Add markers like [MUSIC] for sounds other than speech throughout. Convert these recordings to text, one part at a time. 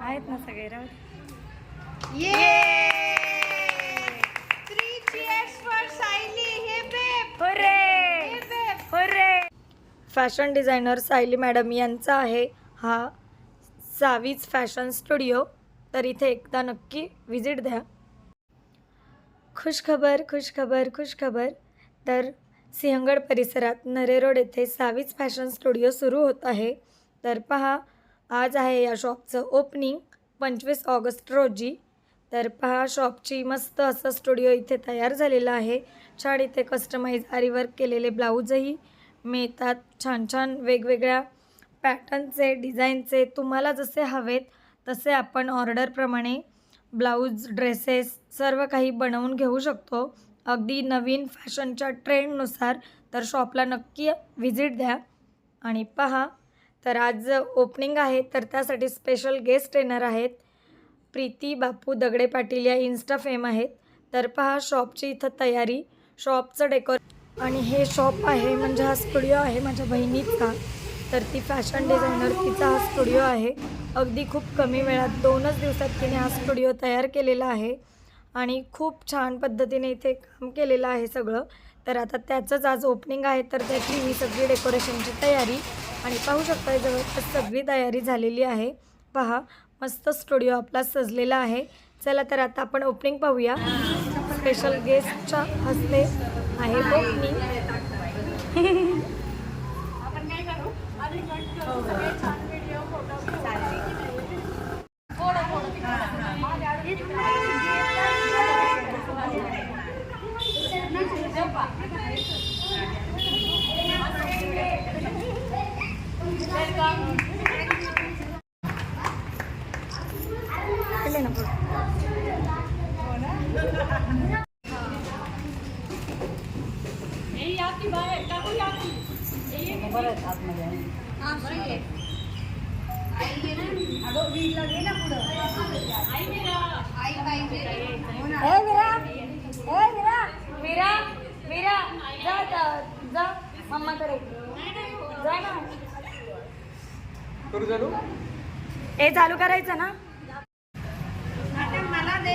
आहेत ना सगळे राहू ये! Three cheers for Sayali babe! Babe! Fashion designer Sayali madam यांचा आहे हा सावीज फॅशन स्टुडिओ तर इथे एकदा नक्की विजिट द्या. खुशखबर खुशखबर खुशखबर. तर सिंहगड परिसरात नरे रोड येथे सावीज फॅशन स्टुडिओ सुरू होत आहे. तर पहा आज आहे या शॉपचं ओपनिंग पंचवीस ऑगस्ट रोजी. तर पहा शॉपची मस्त असं स्टुडिओ इथे तयार झालेलं आहे. छान इथे कस्टमाइज आरीवर्क केलेले ब्लाऊजही मिळतात. छान छान वेगवेगळ्या पॅटर्नचे डिझाईनचे तुम्हाला जसे हवेत तसे आपण ऑर्डरप्रमाणे ब्लाऊज ड्रेसेस सर्व काही बनवून घेऊ शकतो. अगदी नवीन फॅशनच्या ट्रेंडनुसार तर शॉपला नक्की व्हिजिट द्या. आणि पहा तर आज ओपनिंग आहे तर त्यासाठी स्पेशल गेस्ट ट्रेनर आहेत. प्रीती बापू दगडे पाटील या इन्स्टा फेम आहेत. तर पहा शॉपची इथं तयारी. शॉपचं डेकोर आणि हे शॉप आहे म्हणजे हा स्टुडिओ आहे माझ्या बहिणीचा. तर ती फॅशन डिझायनर तिचा हा स्टुडिओ आहे. अगदी खूप कमी वेळात दोनच दिवसात तिने हा स्टुडिओ तयार केलेला आहे. आणि खूप छान पद्धतीने इथे काम केलेलं आहे सगळं. तर आता त्याचंच आज ओपनिंग आहे तर त्याची ही सगळी डेकोरेशनची तयारी. आणि पाहू शकता जवळपास सगळी तयारी झालेली आहे. पहा मस्त स्टुडिओ आपला सजलेला आहे. चला तर आता आपण ओपनिंग पाहूया. स्पेशल गेस्टच्या हस्ते आहे ओपनिंग [LAUGHS] केले ना पुढे. ए जा ना चालू करायचं ना?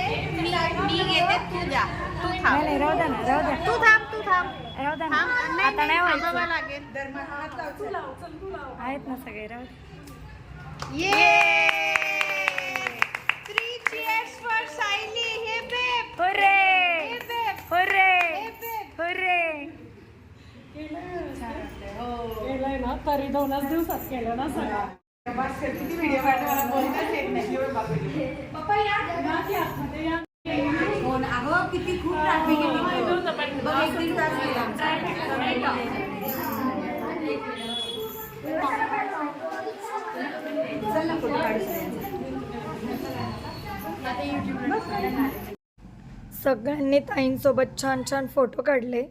मी मी घेते तू जा. तू नाही थांब. नाही राहू द्या ना राहू द्या तू थांब तू थांब. राहू द्या ना. थांब. आता नाही थांबावं व्हायचं. लागेल. आहेत ना सगळे राहू द्या. ये! Three cheers for Sayali hey babe. Hurray! Hey babe. Hurray! Hey babe. Hurray! केलंय ना? तरी दोनच दिवसात केलं ना सगळं. सगळ्यांनी ताईंसोबत छान छान फोटो काढले.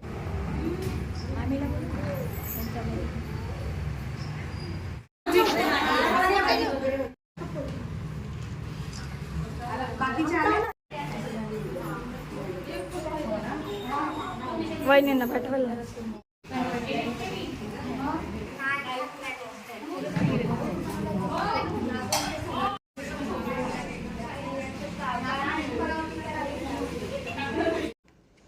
वहिनींना पाठवायला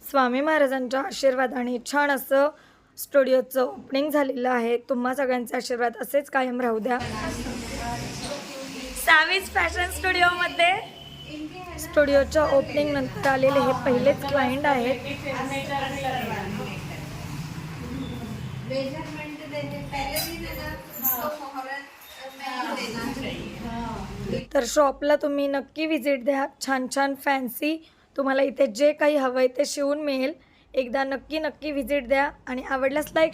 स्वामी महाराजांच्या आशीर्वादाने छान असं स्टुडिओचं ओपनिंग झालेलं आहे. तुम्हा सगळ्यांचे आशीर्वाद असेच कायम राहू द्या. सावीज फॅशन स्टुडिओमध्ये स्टुडिओच्या ओपनिंग नंतर आलेले हे पहिलेच क्लायंट आहेत. तर शॉपला तुम्ही नक्की व्हिजिट द्या. छान छान फॅन्सी. तुम्हाला इथे जे काही हवं आहे ते शिवून मिळेल. एकदा नक्की नक्की व्हिजिट द्या. आणि आवडल्यास लाईक